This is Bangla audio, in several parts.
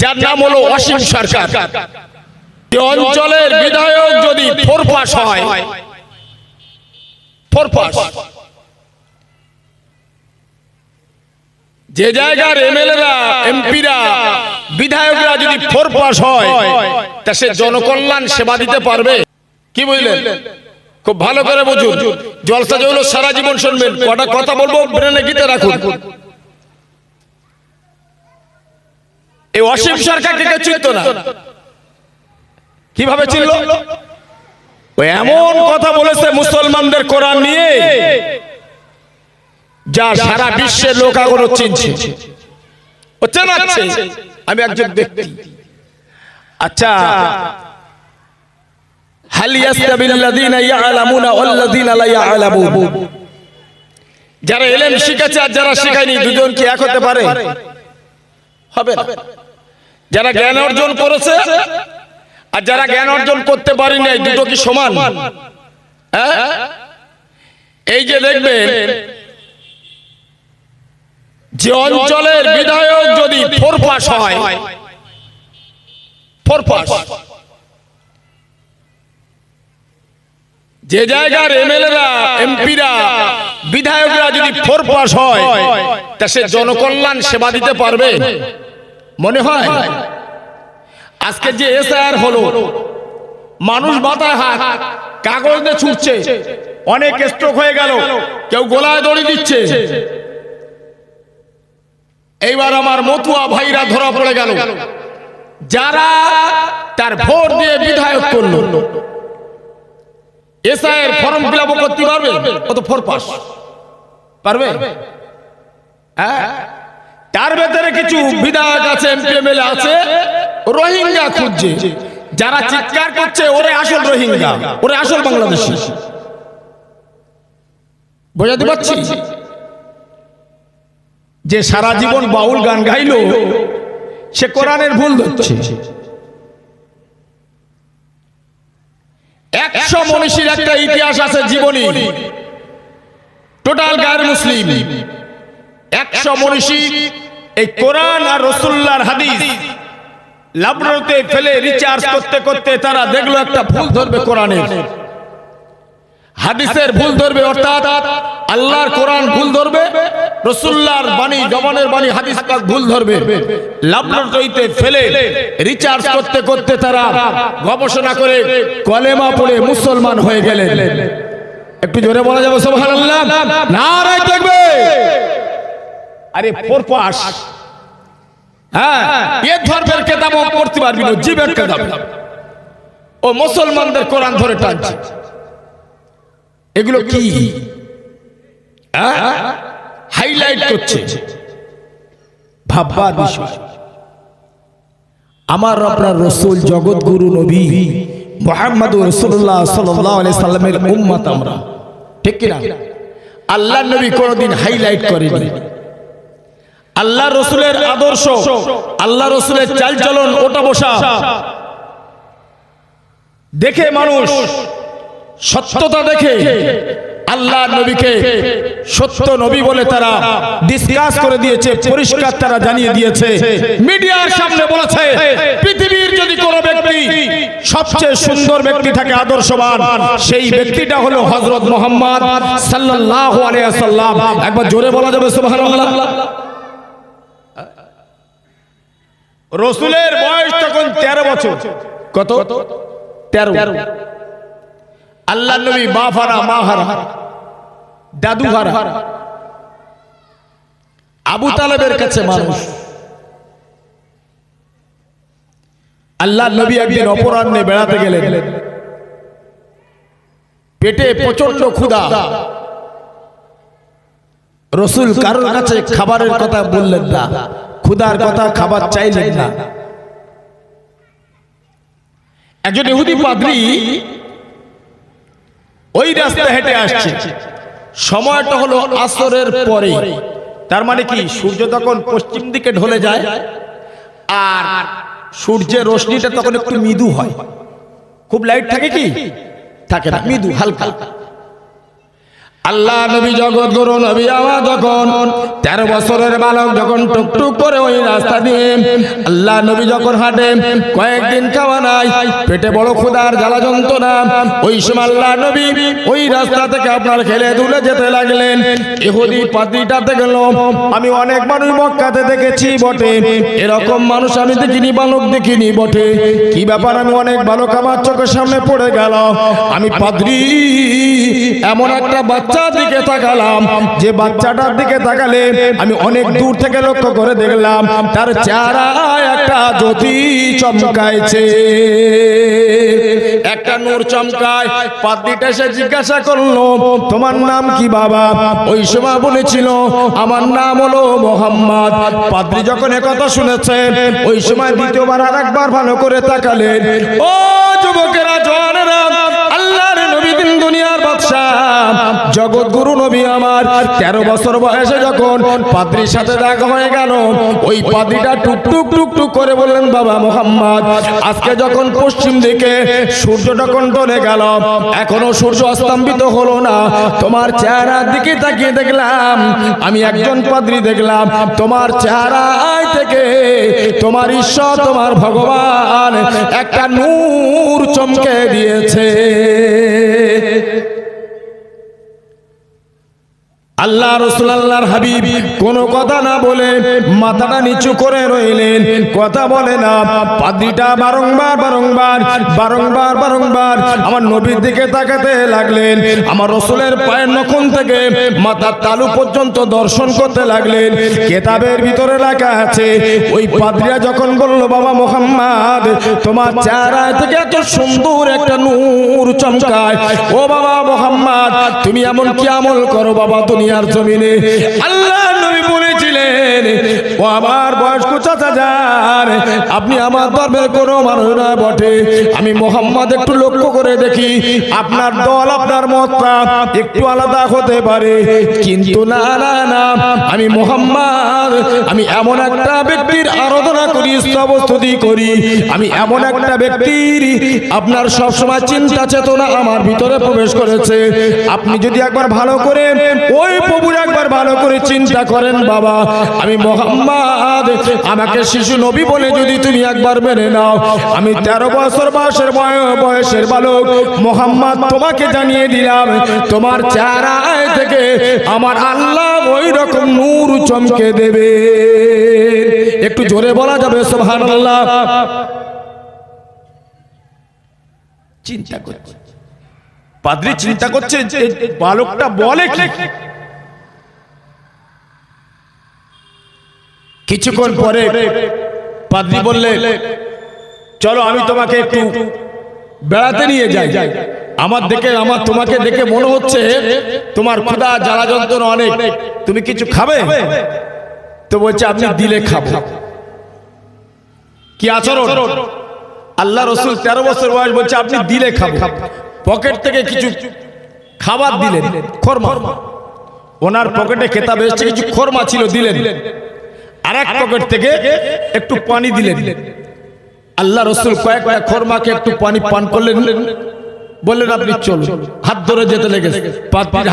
যার নাম হলো অসীম সরকার। অঞ্চলের বিধায়ক যদি ফোর পাস হয় ফোর পাস যে জায়গার এমএলএরা, এমপিরা, বিধায়করা যদি ফোর পাস হয়, তা সে জনকল্যাণ সেবা দিতে পারবে। কি বুঝলেন? খুব ভালো করে বুঝুন। জলসা জৌল সারা জীবন শুনবেন। কটা কথা বলব? ব্রেনে গীতে রাখুন। এই অসীম সরকারকে কেউ চিনত না। কীভাবে চিনল? এমন কথা বলেছে মুসলমানদের কোরআন নিয়ে যা সারা বিশ্বের লোক এখনও চিনছে। ও চেনাচ্ছে। আমি একজন ব্যক্তি। আচ্ছা। যারা এলেন শিখেছে আর যারা শিখায়নি দুজন কি এক হতে পারে? হবে না। যারা জ্ঞান অর্জন করেছে আর যারা জ্ঞান অর্জন করতে পারেনি এই দুটো কি সমান? হ্যাঁ? এই যে দেখবেন যে অঞ্চলের বিধায়ক যদি ফোর পাস হয় ফোর পাস যে জায়গার এমএলএরা এমপিরা বিধায়করা যদি ফোর পাস হয় তা সে জনকল্যাণ সেবা দিতে পারবে। মনে হয়? আজকে যে এসআর হলো মানুষ মাথায় হাত কাগজ দিয়ে ছুটছে অনেক স্ট্রোক হয়ে গেল কেউ গোলায় দড়ি দিচ্ছে। এইবার আমার মতুয়া ভাইরা ধরা পড়ে গেল। যারা তার ভোট দিয়ে বিধায়ক করল। এসআইয়ের ফর্ম ফিল করতে পারবে? কত ফোর পাস পারবে? হ্যাঁ। তার ভেতরে কিছু বিধায়ক আছে, এমপি, এমএলএ আছে, রোহিঙ্গা খুঁজছে। যারা চিৎকার করছে, ওরে আসল রোহিঙ্গা, ওরে আসল বাংলাদেশি। বোঝাতে পারছি? যে সারা জীবন বাউল গান গাইলো, সে কোরআনের ভুল ধরছে। একশো মনীষীর একটা ইতিহাস আছে জীবনী। টোটাল গায়ের মুসলিম। একশো মনীষী এই কোরআন আর রসুল্লার হাদিস লাবরতে ফেলে রিচার্জ করতে করতে তারা দেখল একটা ভুল ধরবে কোরআনের। হাদিসের ভুল ধরবে, অর্থাৎ আল্লাহর কোরআন ভুল ধরবে রসুল্লাহর বাণী, জবানের বাণী, হাদিস ভুল ধরবে। লাবরতে ফেলে রিচার্জ করতে করতে তারা গবেষণা করে কলেমা পড়ে মুসলমান হয়ে গেলেন। একটু জোরে বলা যাবে, সুবহানাল্লাহ। নারায় দেখবে আরে ফোর পাস হ্যাঁ এ ধর্মের কেতাব পড়তে পারবি না জীবের কেতাব। ও মুসলমানদের কোরআন ধরে টানছে। এগুলো কি? হাইলাইট করছে। ভাববার বিষয়। আমার আপনার রসুল জগৎ গুরু নবী মোহাম্মদ রসুল্লাহ সাল্লাহ সাল্লামের উম্মত আমরা। ঠিক কিনা? আল্লাহ নবী কোনোদিন হাইলাইট করেনি। আল্লাহ রসুলের আদর্শ আল্লাহ রসুলের চাল চালচলন ওটা বসা। দেখে মানুষ সত্যতা দেখে আল্লাহ নবীকে সত্য নবী বলে তারা ডিসকাস করে দিয়েছে পরিষ্কার তারা জানিয়ে দিয়েছে। মিডিয়ার সামনে বলেছে পৃথিবীর যদি কোনো ব্যক্তি সবচেয়ে সুন্দর ব্যক্তি থাকে আদর্শবান সেই ব্যক্তিটা হলো হযরত মুহাম্মদ সাল্লাল্লাহু আলাইহি সাল্লাম একবার জোরে বলা যাবে সুবহানাল্লাহ। রসুলের বয়স তখন তেরো বছর। কত? তেরো। আল্লাহ নবী মা ফারা মা হারা দাদু হারা আবু তালেবের কাছে মানুষ। আল্লাহ নবী একদিন অপরাহ্নে বেড়াতে গেলেন। পেটে প্রচণ্ড ক্ষুধা। রসুল কারোর কাছে খাবারের কথা বললেন না। ক্ষুধার কথা খাবার চাইলেন না। একজন ইহুদি পাদ্রী ওই রাস্তা হেঁটে আসছে। সময়টা হলো আসরের পরে। তার মানে কি? সূর্য তখন পশ্চিম দিকে ঢলে যায় আর সূর্যের রশ্মিটা তখন একটু মৃদু হয়। খুব লাইট থাকে কি? থাকে না। মৃদু হালকা। হালকা। আল্লাহ নবী জগৎ গুরু নবী আমার যখন তেরো বছরের বালক যখন টুকটুক করে ওই রাস্তা দিয়ে আল্লাহ নবী যখন হাঁটে, কয়েকদিন খাওয়া নাই, পেটে বড় ক্ষুদার জ্বালা যন্ত্রণা, ওই সময় আল্লাহ নবী ওই রাস্তা থেকে আপনার খেলে দুলে যেতে লাগলেন। ইহুদি পাদ্রিটাতে গেল। আমি অনেক মানুষ মক্কাতে দেখেছি বটে। এরকম মানুষ আমি দেখিনি, বালক দেখিনি বটে। কি ব্যাপার? আমি অনেক বালক আমার চোখের সামনে পড়ে গেল। আমি পাদ্রি, এমন একটা বাচ্চার দিকে তাকালাম। যে বাচ্চাটার দিকে তাকালে আমি অনেক দূর থেকে লক্ষ্য করে দেখলাম তার চেহারা একটা জ্যোতি চমকাইছে। একটা নূর চমকায়। পাদ্রিটা এসে জিজ্ঞাসা করল তোমার নাম কি বাবা? ওই সময় বলেছিল আমার নাম হলো মোহাম্মদ। পাদ্রি যখন কথা শুনেছে ওই সময় দ্বিতীয়বার আর একবার ভালো করে তাকালেন। ও যুবকেরা দিন দুনিয়ার বাদশাহ, জগৎ গুরু নবী আমার। তেরো বছর বয়সে যখন পাদ্রির সাথে দেখা হয়ে গেল, ওই পাদ্রিটা টুক টুক টুক টুক করে বললেন, বাবা মোহাম্মদ, আজকে যখন পশ্চিম দিকে সূর্য যখন ডলে গেল, এখনও সূর্য অস্তম্ভিত হলো না। তোমার চেহারার দিকে তাকিয়ে দেখলাম, আমি একজন পাদ্রি দেখলাম। তোমার চেহারায় থেকে তোমার ঈশ্বর, তোমার ভগবান একটা নূর চমকে দিয়েছে। আল্লাহ রসুল আল্লাহর হাবিব কোনো কথা না বলে মাথাটা নিচু করে রইলেন। কথা বলে না, পাদ্রিটা বারংবার বারংবার বারংবার বারংবার আমার নবীর দিকে তাকাতে লাগলেন। আমার রসুলের পায়ের নখন থেকে মাথার তালু পর্যন্ত দর্শন করতে লাগলেন। কেতাবের ভিতরে লেখা আছে, ওই পাদ্রিয়া যখন বলল, বাবা মোহাম্মদ, তোমার চেহারা থেকে এত সুন্দর একটা নূর চমকায়। ও বাবা মোহাম্মদ, তুমি এমন কি আমল করো বাবা? দুনিয়ার জমিনে। আল্লাহ নবী বলেছিলেন, ও আমার বয়স্ক চাচা যান আপনি আমার ধর্মের কোনো মানুষ না বটে। আমি মোহাম্মদ একটু লক্ষ্য করে দেখি, আপনার দল, আপনার মতটা একটু আলাদা হতে পারে। কিন্তু না না না, আমি মোহাম্মদ আমি এমন একটা ব্যক্তির আরাধনা করি, স্তবস্তুতি করি। আমি এমন একটা ব্যক্তির, আপনার সব সময় চিন্তা চেতনা আমার ভিতরে প্রবেশ করেছে। আপনি যদি একবার ভালো করে, ওই প্রভুর একবার ভালো করে চিন্তা করেন, বাবা, আমি মোহাম্মদ, আমাকে শিশু নবী বলে যদি তুমি একবার মেনে নাও, আমি তেরো বছর বয়সের বয়সের বালক, মোহাম্মদ তোমাকে জানিয়ে দিলাম, তোমার চেহারায় থেকে আমার আল্লাহ ওই রকম নূর চমকে দেবে। একটু জোরে বলা যাবে সুবহানাল্লাহ। চিন্তা করছে। পাদ্রি চিন্তা করছে যে বালকটা বলে কিছুক্ষণ পরে পাদ্রি বললে চলো আমি তোমাকে একটু বেড়াতে নিয়ে যাই। যাই। আমার দেখে আমার তোমাকে দেখে মনে হচ্ছে তোমার ক্ষুধা জ্বালা যন্ত্রণা অনেক। তুমি কিছু খাবে? তো বলছে আপনি দিলে খাব। কি আচরণ? আল্লাহ রসুল তেরো বছর বয়স বলছে আপনি দিলে খাব। পকেট থেকে কিছু খাবার দিলেন খরমা। ওনার পকেটে খেতাব এসেছে কিছু খরমা ছিল দিলেন। আর এক পকেট থেকে একটু পানি দিলেন। আল্লাহ রসুল কয়েকটা খরমাকে একটু পানি পান করলেন। বললেন আপনি চলুন। হাত ধরে যেতে লেগেছে।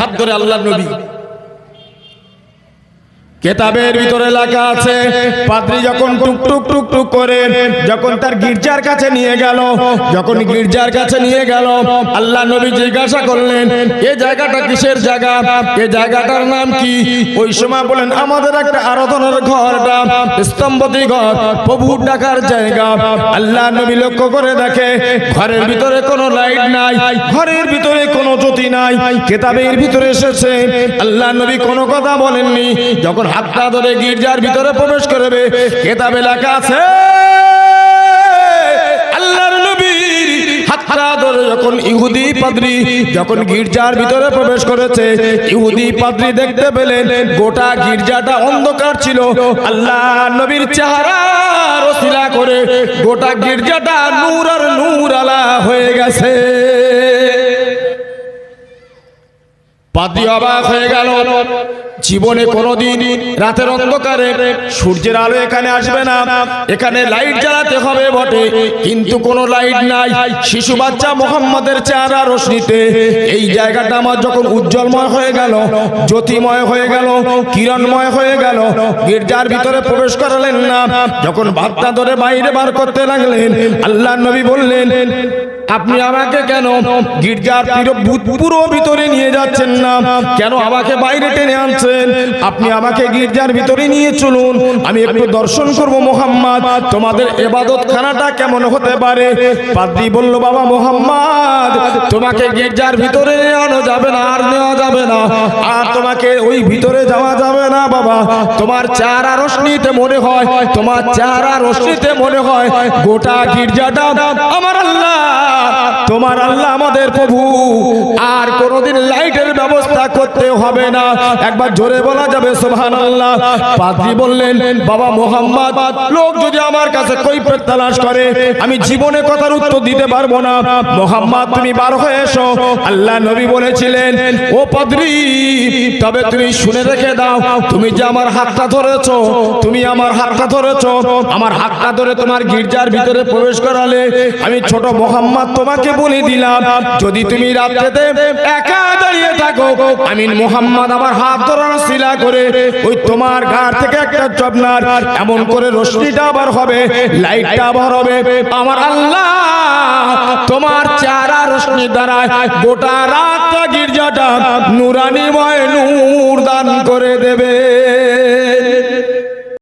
হাত ধরে আল্লাহ নবী। কেতাবের ভিতরে লেখা আছে, পাদ্রি যখন টুক টুক টুক টুক করে, যখন তার গির্জার কাছে নিয়ে গেল, যখন গির্জার কাছে নিয়ে গেল, আল্লাহ নবী জিজ্ঞাসা করলেন, এ জায়গাটা কিসের জায়গা? এ জায়গাটার নাম কি? ওই সময় বলেন আমাদের একটা আরাধনার ঘরটা স্তম্ভতি ঘর প্রভুর ডাকার জায়গা। আল্লাহ নবী লক্ষ্য করে দেখে, ঘরের ভিতরে কোনো লাইট নাই, ঘরের ভিতরে কোনো জ্যোতি নাই, কেতাবের ভিতরে এসেছে। আল্লাহ নবী কোনো কথা বলেননি। যখন হাতটা ধরে গির্জার ভিতরে প্রবেশ করবে কেতাবে লেখা আছে যখন ইহুদি যখন গির্জার ভিতরে প্রবেশ করেছে, ইহুদি দেখতে পেলেন, গোটা গির্জাটা অন্ধকার ছিল। নবীর চেহারা করে গোটা গির্জাটা নূর আর নূর আলা হয়ে গেছে। পাদ্রি অবাক হয়ে গেল। জীবনে কোনোদিন রাতের অন্ধকারে সূর্যের আলো এখানে আসবে না। এখানে লাইট জ্বালাতে হবে বটে। কিন্তু কোনো লাইট নাই। শিশু বাচ্চা মোহাম্মদের চেহারা রশ্মিতে। এই জায়গাটা আমার যখন উজ্জ্বলময় হয়ে গেল, জ্যোতিময় হয়ে গেল, কিরণময় হয়ে গেল, গির্জার ভিতরে প্রবেশ করালেন না। যখন ভাবটা ধরে বাইরে বার করতে লাগলেন, আল্লাহ নবী বললেন আপনি আমাকে কেন গির্জার পুরো- ভিতরে নিয়ে যাচ্ছেন না? কেন আমাকে বাইরে টেনে আনছেন? আপনি আমাকে গির্জার ভিতরে নিয়ে চলুন। আমি একটু দর্শন করব মোহাম্মদ। তোমাদের এবাদত খানাটা কেমন হতে পারে? পাদ্রি বলল, বাবা মোহাম্মদ, তোমাকে গির্জার ভিতরে আনো যাবে না, আর নেওয়া যাবে না। আর তোমাকে ওই ভিতরে যাওয়া যাবে না, বাবা। তোমার চারা রশ্মিতে মনে হয়, তোমার চারা রশ্মিতে মনে হয়, গোটা গির্জাটা আমার আল্লাহ তোমার আল্লাহ আমাদের প্রভু। আর কোনোদিন লাইটের ব্যবস্থা করতে হবে না। একবার জোরে বলা যাবে সোহান আল্লাহ পাদ্রি বললেন, বাবা মোহাম্মদ, লোক যদি আমার কাছে কৈফের তালাশ করে, আমি জীবনে কথার উত্তর দিতে পারব না। মোহাম্মদ, তুমি বার হয়ে এসো। আল্লাহ নবী বলেছিলেন, ও পাদ্রি, তবে তুমি শুনে রেখে দাও, তুমি যে আমার হাতটা ধরেছো, তুমি আমার হাতটা ধরেছ, আমার হাতটা ধরে তোমার গির্জার ভিতরে প্রবেশ করালে আমি ছোট মোহাম্মদ তোমাকে বলে দিলাম, যদি তুমি রাত্রেতে একা দাঁড়িয়ে থাকো আমি মোহাম্মদ আমার হাত ধরানো শিলা করে, ওই তোমার ঘাট থেকে একটা চপনার এমন করে রশ্মিটা আবার হবে, লাইটটা আবার হবে। আমার আল্লাহ তোমার চারা রশ্মি দ্বারা গোটা রাত গির্জাটা নুরানিময় নূর দান করে দেবে।